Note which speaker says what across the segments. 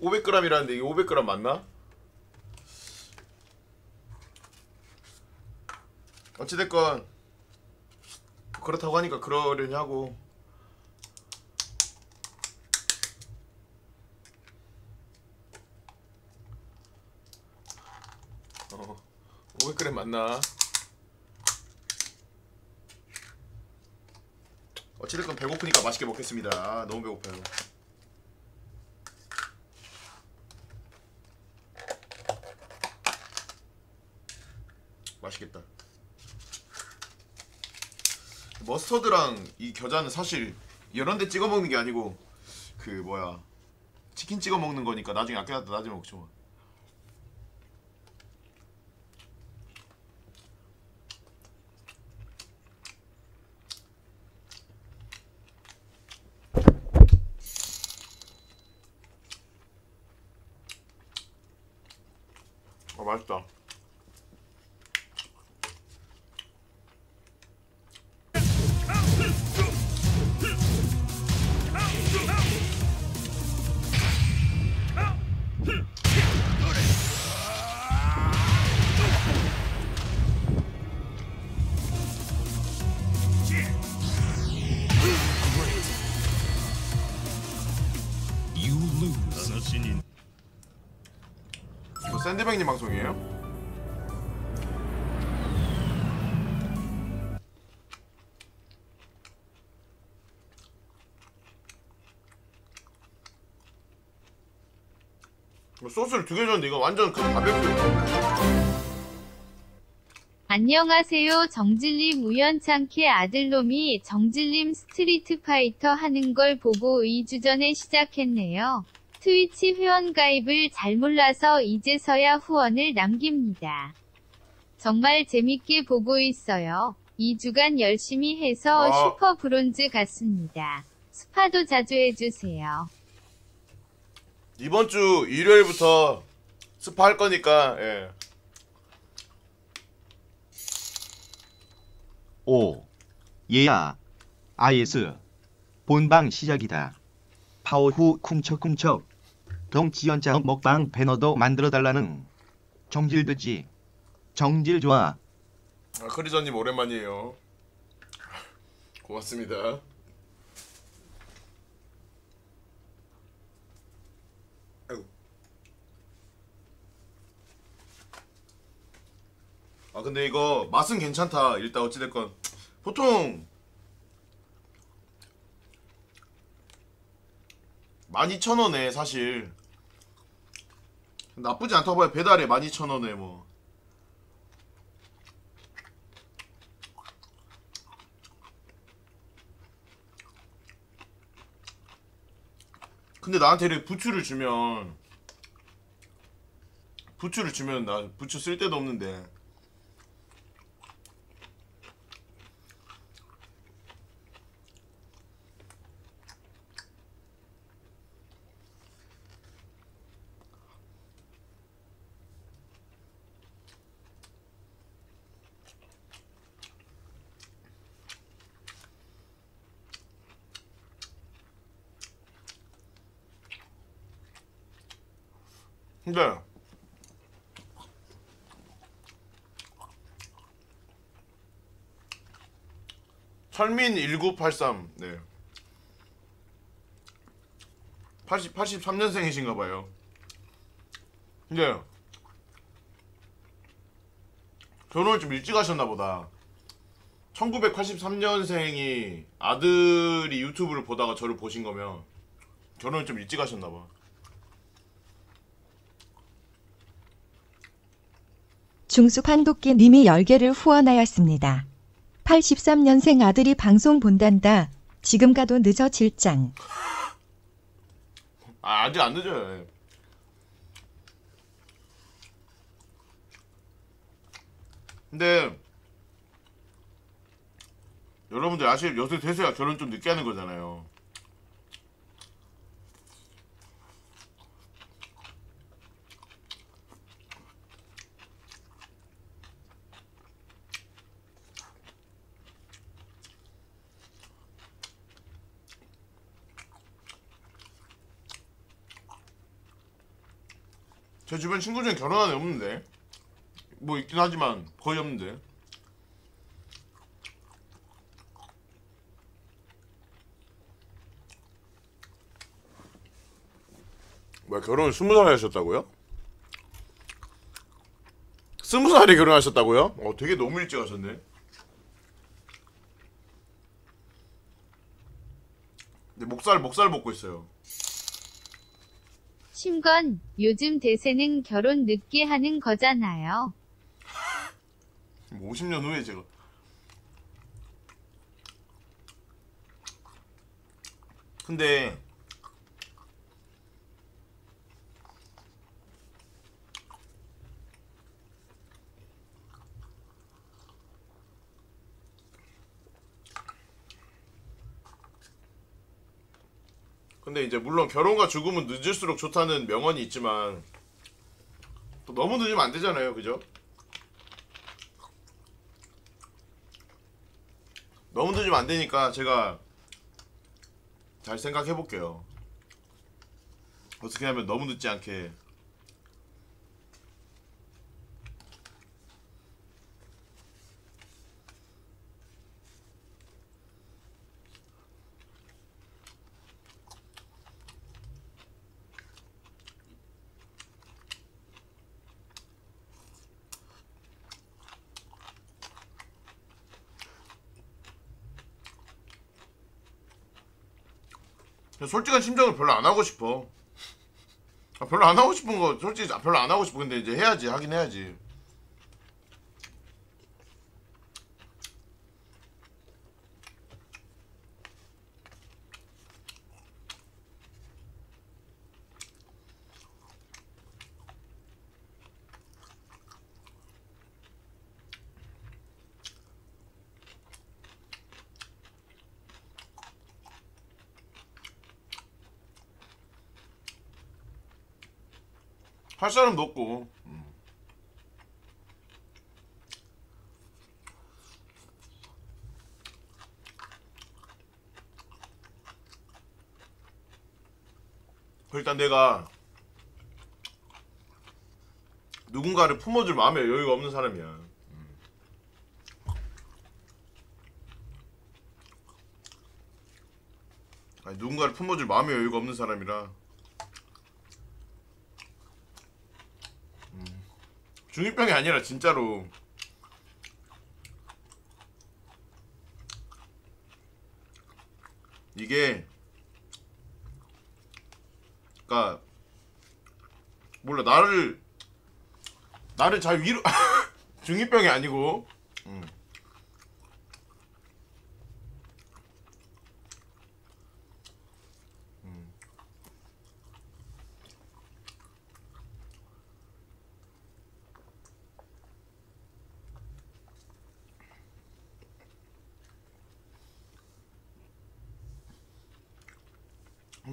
Speaker 1: 500g이라는데 이게 500g 맞나? 어찌됐건 그렇다고 하니까 그러려니 하고 어 500g 맞나? 어찌됐건 배고프니까 맛있게 먹겠습니다 아, 너무 배고파요 맛있겠다 머스터드랑 이 겨자는 사실 이런 데 찍어 먹는 게 아니고 그 뭐야 치킨 찍어 먹는 거니까 나중에 아껴놨다 나중에 먹죠 뭐. 아 맛있다 샌드백님 방송이에요? 이거 소스를 두 개 줬는데 이거 완전 그 바베큐
Speaker 2: 안녕하세요. 정질님 우연찮게 아들놈이 정질님 스트리트 파이터 하는 걸 보고 2주 전에 시작했네요. 트위치 회원 가입을 잘 몰라서 이제서야 후원을 남깁니다. 정말 재밌게 보고 있어요. 2주간 열심히 해서
Speaker 1: 아.
Speaker 2: 슈퍼 브론즈 같습니다. 스파도 자주 해주세요.
Speaker 1: 이번 주 일요일부터 스파 할 거니까 예.
Speaker 3: 오. 얘야. IS. 본방 시작이다. 파워 후 쿵척쿵척. 동지연자 먹방 배너도 만들어달라는. 정질되지. 정질 좋아.
Speaker 1: 아, 크리저님 오랜만이에요. 고맙습니다. 아 근데 이거 맛은 괜찮다. 일단 어찌됐건 보통 12,000원에 사실. 나쁘지 않다고 봐요. 배달에 12,000원에 뭐. 근데 나한테 이렇게 부추를 주면 부추를 주면 나 부추 쓸 데도 없는데 근데 철민 1983 네. 80 83년생이신가 봐요. 근데 결혼을 좀 일찍 하셨나 보다. 1983년생이 아들이 유튜브를 보다가 저를 보신 거면 결혼을 좀 일찍 하셨나 봐.
Speaker 4: 중수판도끼 님이 10개를 후원하였습니다. 83년생 아들이 방송 본단다. 지금 가도 늦어 질장.
Speaker 1: 아, 아직 안 늦어요. 예. 근데 여러분들 아실 요새 대세가 결혼 좀 늦게 하는 거잖아요. 제 주변 친구 중에 결혼한 애 없는데 뭐 있긴 하지만 거의 없는데 뭐야 결혼을 스무 살에 하셨다고요? 스무 살에 결혼하셨다고요? 어 되게 너무 일찍 하셨네 근데 목살 목살 먹고 있어요
Speaker 2: 심건, 요즘 대세는 결혼 늦게 하는 거잖아요.
Speaker 1: 50년 후에 제가 근데 근데 이제 물론 결혼과 죽음은 늦을수록 좋다는 명언이 있지만 또 너무 늦으면 안 되잖아요 그죠? 너무 늦으면 안 되니까 제가 잘 생각해 볼게요. 어떻게 하면 너무 늦지 않게 솔직한 심정을 별로 안 하고 싶어. 아, 별로 안 하고 싶은 거 솔직히 별로 안 하고 싶어. 근데 이제 해야지 하긴 해야지. 할 사람도 없고. 음. 일단 내가 누군가를 품어줄 마음에 여유가 없는 사람이야. 음. 아니, 누군가를 품어줄 마음에 여유가 없는 사람이라 중이병이 아니라 진짜로 이게 그니까 몰라 나를 나를 잘 위로 중이병이 아니고 음.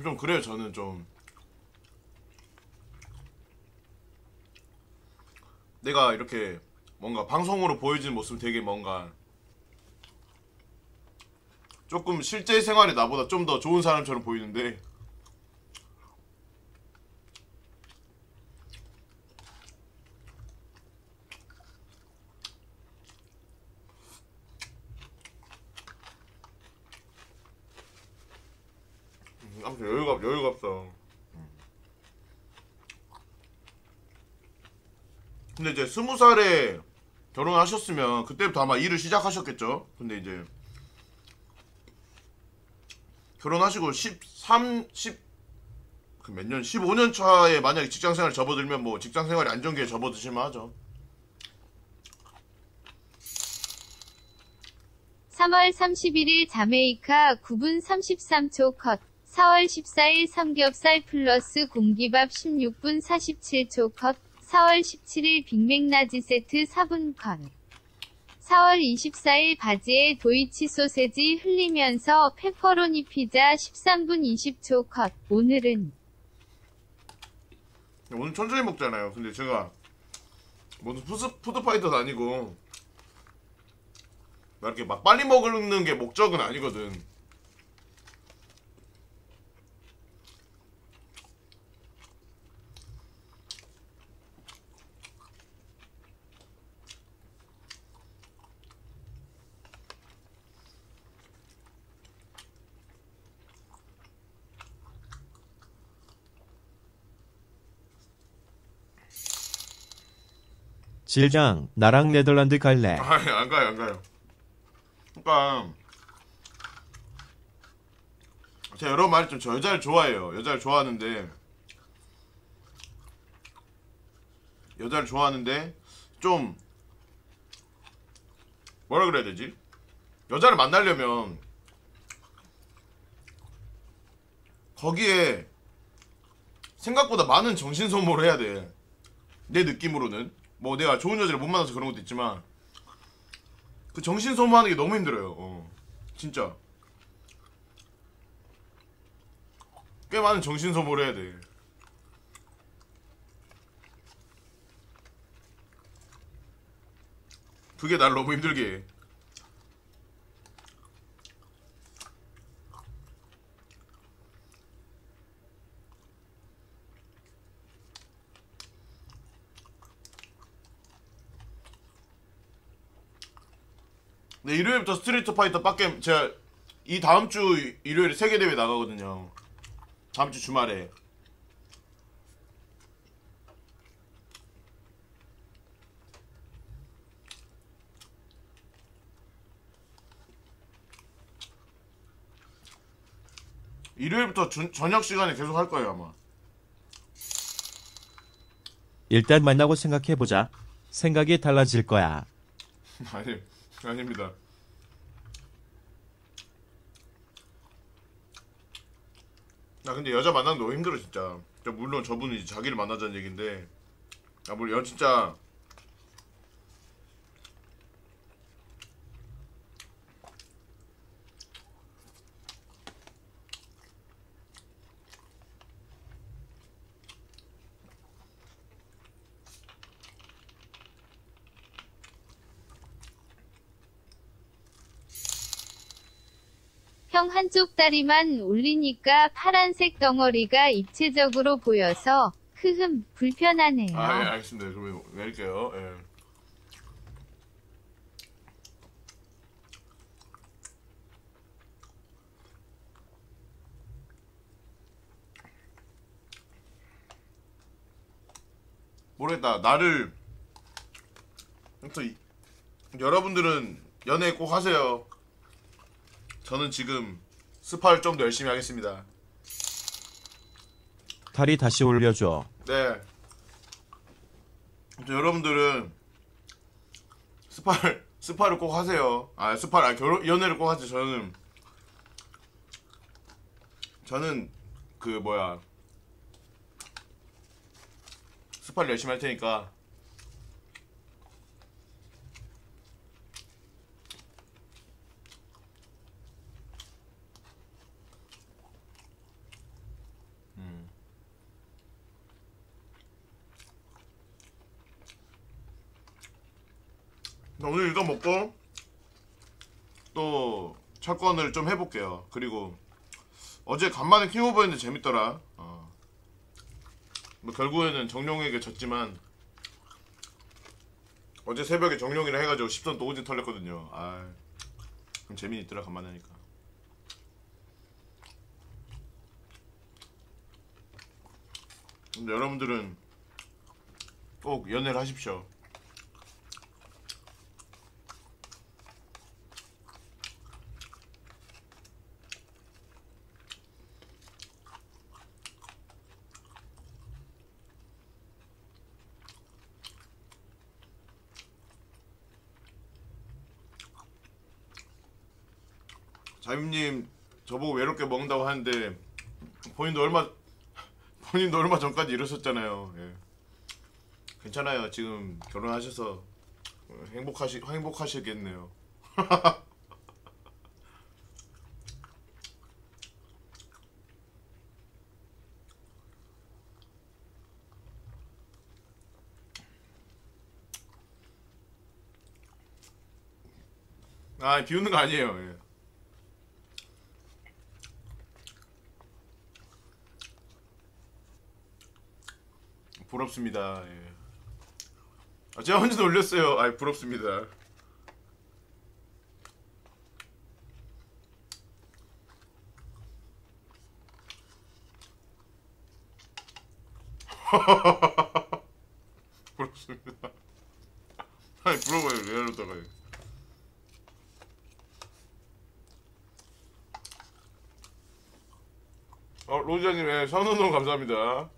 Speaker 1: 좀 그래요 저는 좀. 내가 이렇게 뭔가 방송으로 보여지는 모습 되게 뭔가 조금 실제 생활에 나보다 좀 더 좋은 사람처럼 보이는데 아무튼 여유가 없- 여유가 없어. 음. 근데 이제 스무 살에 결혼하셨으면 그때부터 아마 일을 시작하셨겠죠. 근데 이제 결혼하시고 13, 10, 그 몇 년, 15년 차에 만약에 직장 생활 접어들면 뭐 직장 생활이 안정기에 접어드실만 하죠.
Speaker 2: 3월 31일 자메이카 9분 33초 컷. 4월 14일 삼겹살 플러스 공기밥 16분 47초 컷. 4월 17일 빅맥라지 세트 4분 컷. 4월 24일 바지에 도이치 소세지 흘리면서 페퍼로니 피자 13분 20초 컷. 오늘은
Speaker 1: 오늘 천천히 먹잖아요. 근데 제가 무슨 푸드, 푸드파이터도 아니고 막 이렇게 막 빨리 먹는 게 목적은 아니거든.
Speaker 5: 질장, 나랑 네덜란드 갈래.
Speaker 1: 아니 안 가요 안 가요. 그러니까 제가 여러 번 말했지만 저 여자를 좋아해요. 여자를 좋아하는데 여자를 좋아하는데 좀 뭐라 그래야 되지? 여자를 만나려면 거기에 생각보다 많은 정신 소모를 해야 돼. 내 느낌으로는 뭐 내가 좋은 여자를 못 만나서 그런 것도 있지만 그 정신 소모하는 게 너무 힘들어요. 어. 진짜 꽤 많은 정신 소모를 해야 돼. 그게 날 너무 힘들게 해. 네, 일요일부터 스트리트 파이터 빡겜 제가 이 다음 주 일요일에 세계 대회 나가거든요. 다음 주 주말에. 일요일부터 준- 저녁 시간에 계속 할 거예요 아마.
Speaker 5: 일단 만나고 생각해보자. 생각이 달라질 거야.
Speaker 1: 아니 아닙니다. 나 근데 여자 만나는 게 너무 힘들어 진짜. 물론 저분은 이제 자기를 만나자는 얘긴데, 아 물론 여 진짜
Speaker 2: 형 한쪽 다리만 올리니까 파란색 덩어리가 입체적으로 보여서 흐흠 불편하네요.
Speaker 1: 아 예 알겠습니다. 그러면 내릴게요. 예. 모르겠다. 나를 여러분들은 연애 꼭 하세요. 저는 지금 스파를 좀 더 열심히 하겠습니다.
Speaker 5: 다리 다시 올려줘.
Speaker 1: 네. 여러분들은 스파를 스파를 꼭 하세요. 아 스파를 아 결혼 연애를 꼭 하세요. 저는 저는 그 뭐야 스파를 열심히 할 테니까 오늘 이거 먹고 또 철권을 좀 해볼게요. 그리고 어제 간만에 킹 오브 했는데 재밌더라. 어. 뭐 결국에는 정룡에게 졌지만 어제 새벽에 정룡이랑 해가지고 10선 또 오진 털렸거든요. 아, 좀 재미있더라 간만에 하니까. 여러분들은 꼭 연애를 하십시오. 자임님 저보고 외롭게 먹는다고 하는데 본인도 얼마 본인도 얼마 전까지 이러셨잖아요. 예. 괜찮아요. 지금 결혼하셔서 행복하시 행복하시겠네요. 아 비웃는 거 아니에요. 예. 부럽습니다. 예. 아, 제가 혼자 올렸어요. 아, 부럽습니다. 부럽습니다. 아니 물어봐요 레알로다가 어 로지아님 예, 선운동 감사합니다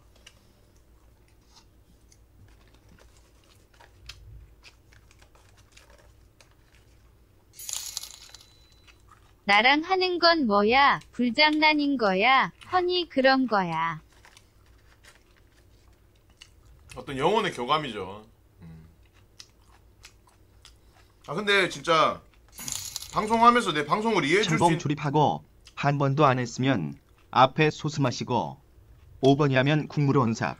Speaker 2: 나랑 하는 건 뭐야? 불장난인 거야? 허니 그런 거야.
Speaker 1: 어떤 영혼의 교감이죠 음. 아 근데 진짜 방송하면서 내 방송을 이해해 줄 수 있는
Speaker 3: 조립하고 한 번도 안 했으면 앞에 소스 마시고 5번이 하면 국물 원삽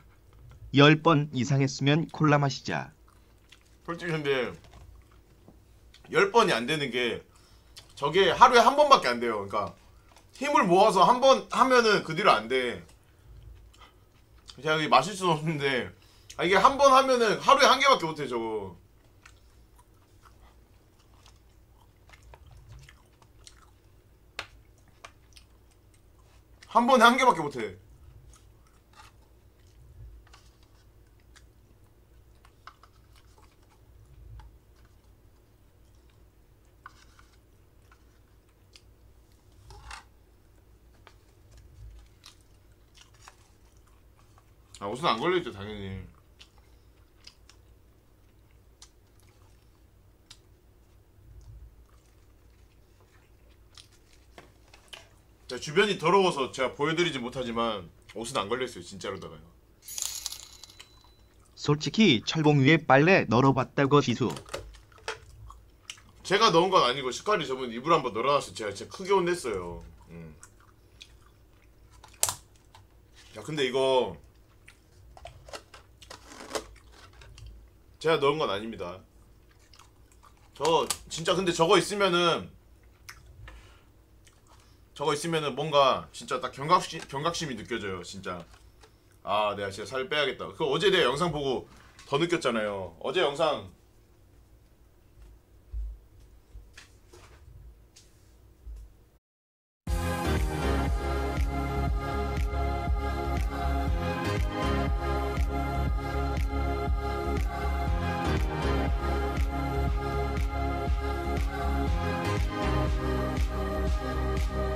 Speaker 3: 10번 이상 했으면 콜라 마시자
Speaker 1: 솔직히 근데 10번이 안 되는 게 저게 하루에 한 번밖에 안 돼요. 그러니까 힘을 모아서 한 번 하면은 그 뒤로 안 돼. 그냥 이게 마실 수는 없는데 아 이게 한 번 하면은 하루에 한 개밖에 못해 저거. 한 번에 한 개밖에 못 해. 아 옷은 안 걸려있죠 당연히. 자, 주변이 더러워서 제가 보여드리지 못하지만 옷은 안 걸려있어요 진짜로다가요.
Speaker 3: 솔직히 철봉 위에 빨래 널어봤다고 지수.
Speaker 1: 제가 넣은 건 아니고 식칼이 저번 이불 한번 널어놨어 제가 진짜 크게 혼냈어요. 음. 야 근데 이거 제가 넣은 건 아닙니다. 저 진짜 근데 저거 있으면은 저거 있으면은 뭔가 진짜 딱 경각심, 경각심이 느껴져요 진짜. 아 내가 진짜 살 빼야겠다. 그 어제 내가 영상 보고 더 느꼈잖아요. 어제 영상 Música